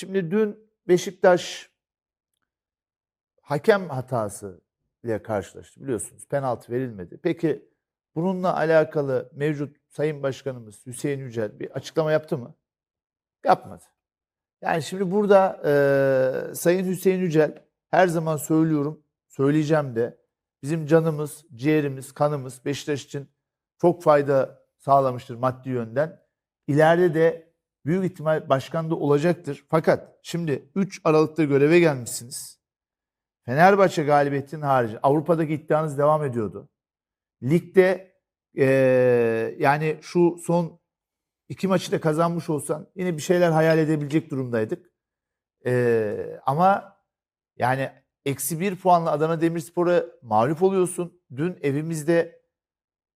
şimdi dün Beşiktaş hakem hatası ile karşılaştı biliyorsunuz. Penaltı verilmedi. Peki bununla alakalı mevcut Sayın Başkanımız Hüseyin Yücel bir açıklama yaptı mı? Yapmadı. Yani şimdi burada e, Sayın Hüseyin Yücel her zaman söylüyorum, söyleyeceğim de bizim canımız, ciğerimiz, kanımız Beşiktaş için çok fayda sağlamıştır maddi yönden. İleride de büyük ihtimal başkan da olacaktır. Fakat şimdi 3 Aralık'ta göreve gelmişsiniz. Fenerbahçe galibiyetinin harici Avrupa'daki iddianız devam ediyordu. Ligde eee, yani şu son iki maçı da kazanmış olsan yine bir şeyler hayal edebilecek durumdaydık. Eee, ama yani eksi bir puanla Adana Demirspor'a mağlup oluyorsun. Dün evimizde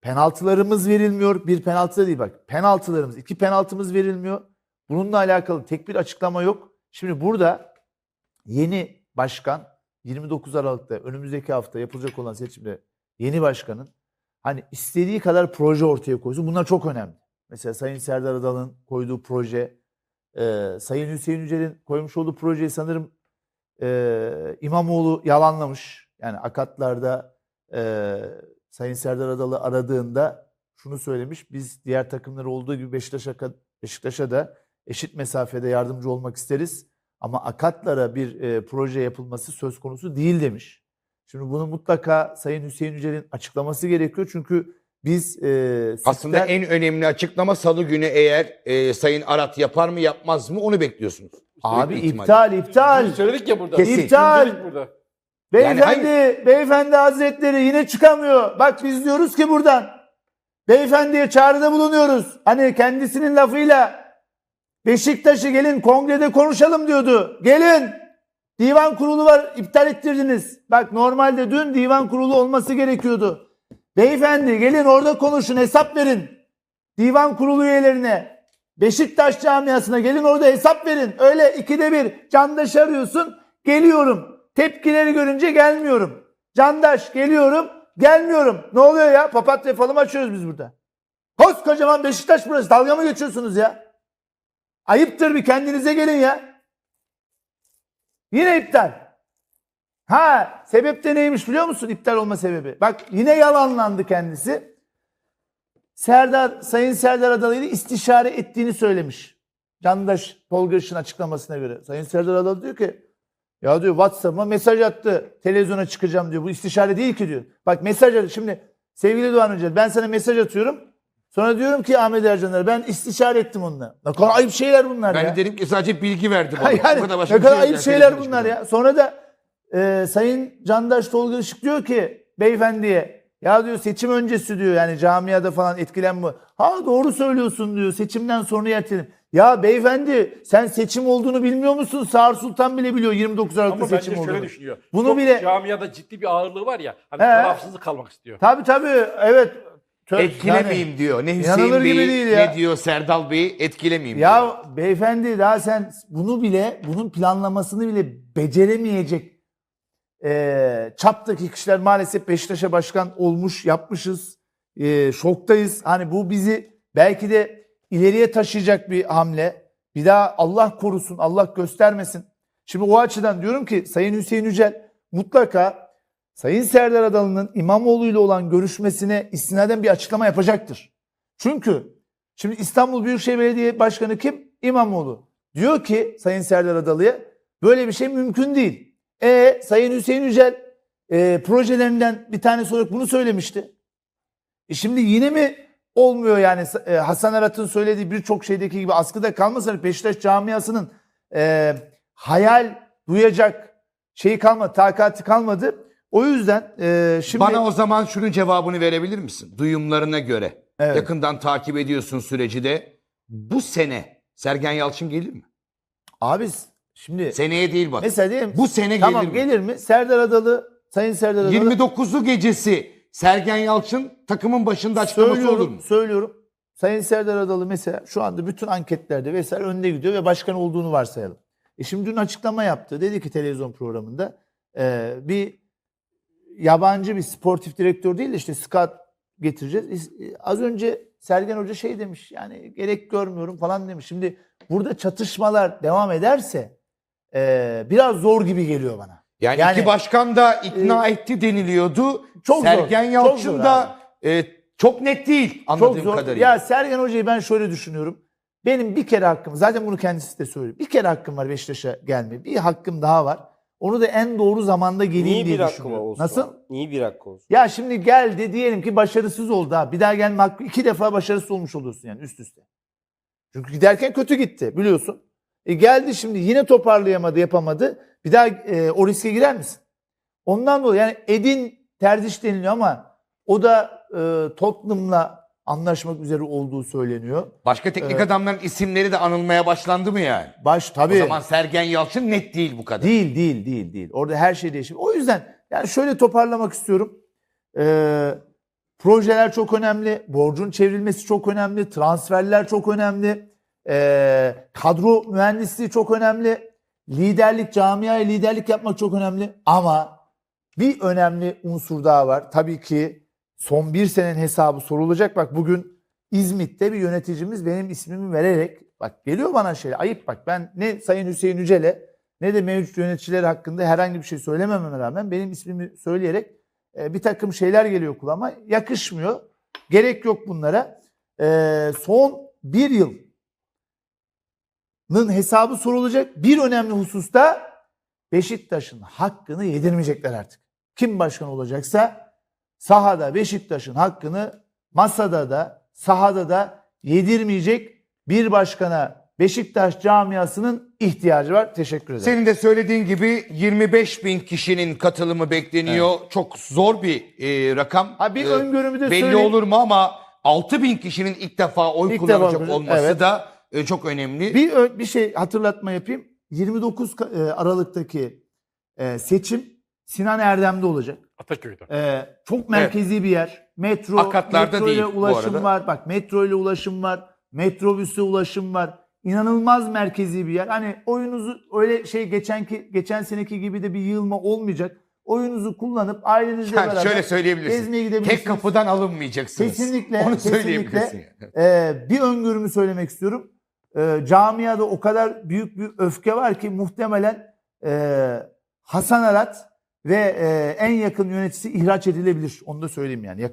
penaltılarımız verilmiyor. Bir penaltı da değil bak. Penaltılarımız, iki penaltımız verilmiyor. Bununla alakalı tek bir açıklama yok. Şimdi burada yeni başkan 29 Aralık'ta önümüzdeki hafta yapılacak olan seçimde yeni başkanın hani istediği kadar proje ortaya koysun. Bunlar çok önemli. Mesela Sayın Serdar Adalı'nın koyduğu proje, e, Sayın Hüseyin Yücel'in koymuş olduğu projeyi sanırım e, İmamoğlu yalanlamış. Yani akatlarda e, Sayın Serdar Adalı aradığında şunu söylemiş. Biz diğer takımları olduğu gibi Beşiktaş'a, Beşiktaş'a da eşit mesafede yardımcı olmak isteriz. Ama akatlara bir e, proje yapılması söz konusu değil demiş. Şimdi bunu mutlaka Sayın Hüseyin Yücel'in açıklaması gerekiyor. Çünkü biz e, Aslında en önemli açıklama salı günü eğer e, Sayın Arat yapar mı yapmaz mı onu bekliyorsunuz. abi Büyük ihtimalle. iptal iptal. Söyledik ya burada. Kesin. İptal. Dün dedik burada. Beyefendi, beyefendi hazretleri yine çıkamıyor. Bak biz diyoruz ki buradan. Beyefendiye çağrıda bulunuyoruz. Hani kendisinin lafıyla Beşiktaş'ı gelin kongrede konuşalım diyordu. Gelin. Divan kurulu var iptal ettirdiniz. Bak normalde dün divan kurulu olması gerekiyordu. Beyefendi gelin orada konuşun hesap verin. Divan kurulu üyelerine. Beşiktaş camiasına gelin orada hesap verin. Öyle ikide bir candaş arıyorsun. Geliyorum. Tepkileri görünce gelmiyorum. Candaş geliyorum. Gelmiyorum. Ne oluyor ya? Papatya falı mı açıyoruz biz burada? Koskocaman Beşiktaş burası. Dalga mı geçiyorsunuz ya? Ayıptır bir kendinize gelin ya. Yine iptal. Ha sebep de neymiş biliyor musun iptal olma sebebi? Bak yine yalanlandı kendisi. Serdar, Sayın Serdar Adalı ile istişare ettiğini söylemiş. Candaş Tolga Işık'ın açıklamasına göre. Sayın Serdar Adalı diyor ki ya diyor WhatsApp'ıma mesaj attı. Televizyona çıkacağım diyor. Bu istişare değil ki diyor. Bak mesaj attı. Şimdi sevgili Doğan Hoca ben sana mesaj atıyorum. Sonra diyorum ki Ahmet Ercanlar ben istişare ettim onunla. Ne kadar ayıp şeyler bunlar Ben ya. de dedim ki sadece bilgi verdi bana. yani, kadar başka ne şey kadar yok ayıp şeyler bunlar ya. Sonra da e, Sayın Candaş Tolga Işık diyor ki beyefendiye ya diyor seçim öncesi diyor yani camiada falan etkilenme. Ha doğru söylüyorsun diyor seçimden sonra erteledim. Ya beyefendi sen seçim olduğunu bilmiyor musun? Sağır Sultan bile biliyor 29 Aralık'ta Ama bence seçim şöyle olduğunu. düşünüyor. Bunu Çok bile- camiada ciddi bir ağırlığı var ya. Hani He. tarafsızlık kalmak istiyor. Tabii tabii evet. Tö- Etkilemeyeyim yani- diyor. Ne İnanılır Hüseyin gibi Bey'i değil ya. ne diyor Serdal Bey'i etkilemeyeyim diyor. Ya beyefendi daha sen bunu bile bunun planlamasını bile beceremeyecek eee çaptaki kişiler maalesef Beşiktaş'a başkan olmuş yapmışız. Eee, şoktayız. Hani bu bizi belki de ileriye taşıyacak bir hamle. Bir daha Allah korusun, Allah göstermesin. Şimdi o açıdan diyorum ki Sayın Hüseyin Yücel mutlaka Sayın Serdar Adalı'nın İmamoğlu ile olan görüşmesine istinaden bir açıklama yapacaktır. Çünkü şimdi İstanbul Büyükşehir Belediye Başkanı kim? İmamoğlu. Diyor ki Sayın Serdar Adalı'ya böyle bir şey mümkün değil. E Sayın Hüseyin Yücel e, projelerinden bir tanesi olarak bunu söylemişti. E şimdi yine mi olmuyor yani e, Hasan Arat'ın söylediği birçok şeydeki gibi askıda kalmasa Beşiktaş camiasının e, hayal duyacak şeyi kalmadı, takati kalmadı. O yüzden e, şimdi Bana o zaman şunun cevabını verebilir misin? Duyumlarına göre. Evet. Yakından takip ediyorsun süreci de. Bu sene Sergen Yalçın gelir mi? abi şimdi Seneye değil bak. mesela diyelim Bu sene tamam gelir mi? gelir mi? Serdar Adalı, Sayın Serdar Adalı 29'u gecesi Sergen Yalçın takımın başında açıklaması olur söylüyorum, mu? söylüyorum. Sayın Serdar Adalı mesela şu anda bütün anketlerde vesaire önde gidiyor ve başkan olduğunu varsayalım. E şimdi dün açıklama yaptı. Dedi ki televizyon programında e, bir yabancı bir sportif direktör değil de işte scout getireceğiz. E, Az önce Sergen Hoca şey demiş yani gerek görmüyorum falan demiş. Şimdi burada çatışmalar devam ederse e, biraz zor gibi geliyor bana. Yani, Yani- iki başkan da ikna etti deniliyordu. Çok zor, Sergen çok Yalçın zor da e, çok net değil anladığım Çok zor. kadarıyla. Ya Sergen Hoca'yı ben şöyle düşünüyorum. Benim bir kere hakkım, zaten bunu kendisi de söylüyor. Bir kere hakkım var Beşiktaş'a gelmeye. Bir hakkım daha var. Onu da en doğru zamanda geleyim Niye diye bir hakkı düşünüyorum. olsun? Nasıl? abi? Niye bir hakkı olsun? Ya şimdi geldi diyelim ki başarısız oldu ha. Bir daha gelme hakkı iki defa başarısız olmuş oluyorsun yani üst üste. Çünkü giderken kötü gitti biliyorsun. E geldi şimdi yine toparlayamadı yapamadı. Bir daha e, o riske girer misin? Ondan dolayı yani Edin tercih deniliyor ama o da e, Tottenham'la anlaşmak üzere olduğu söyleniyor. Başka teknik Evet. adamların isimleri de anılmaya başlandı mı yani? Baş tabii. O zaman Sergen Yalçın net değil bu kadar. Değil değil değil değil. Orada her şey değişir. O yüzden yani şöyle toparlamak istiyorum. Ee, projeler çok önemli. Borcun çevrilmesi çok önemli. Transferler çok önemli. Ee, kadro mühendisliği çok önemli. Liderlik, camiaya liderlik yapmak çok önemli. Ama bir önemli unsur daha var. Tabii ki son bir senenin hesabı sorulacak. Bak bugün İzmit'te bir yöneticimiz benim ismimi vererek bak geliyor bana şey ayıp bak ben ne Sayın Hüseyin Yücel'e ne de mevcut yöneticiler hakkında herhangi bir şey söylemememe rağmen benim ismimi söyleyerek e, bir takım şeyler geliyor kulağıma. Yakışmıyor. Gerek yok bunlara. E, son bir yılın hesabı sorulacak. Bir önemli hususta Beşiktaş'ın hakkını yedirmeyecekler artık. Kim başkan olacaksa sahada Beşiktaş'ın hakkını masada da sahada da yedirmeyecek bir başkana Beşiktaş camiasının ihtiyacı var. Teşekkür ederim. Senin de söylediğin gibi 25 bin kişinin katılımı bekleniyor. Çok zor bir e, rakam. Ha bir E, öngörümü de belli söyleyeyim. olur mu ama 6 bin kişinin ilk defa oy İlk defa kullanacak kullanacak, olması evet. da e, çok önemli. Bir bir şey hatırlatma yapayım. 29 Ka- e, Aralık'taki e, seçim Sinan Erdem'de olacak. Ataköy'de. E, çok merkezi bir yer. Metro, Akatlarda metro ile ulaşım var. Bak metro ile ulaşım var. Metrobüse ulaşım var. İnanılmaz merkezi bir yer. Hani oyunuzu öyle şey geçenki geçen seneki gibi de bir yığılma olmayacak. Oyunuzu kullanıp ailenizle Yani beraber şöyle söyleyebilirsin. gezmeye gidebilirsiniz. Tek kapıdan alınmayacaksınız. Kesinlikle, Onu kesinlikle. söyleyebilirsin. Ee, bir öngörümü söylemek istiyorum. Ee, camiada o kadar büyük bir öfke var ki muhtemelen e, Hasan Arat ve e, en yakın yöneticisi ihraç edilebilir. Onu da söyleyeyim yani.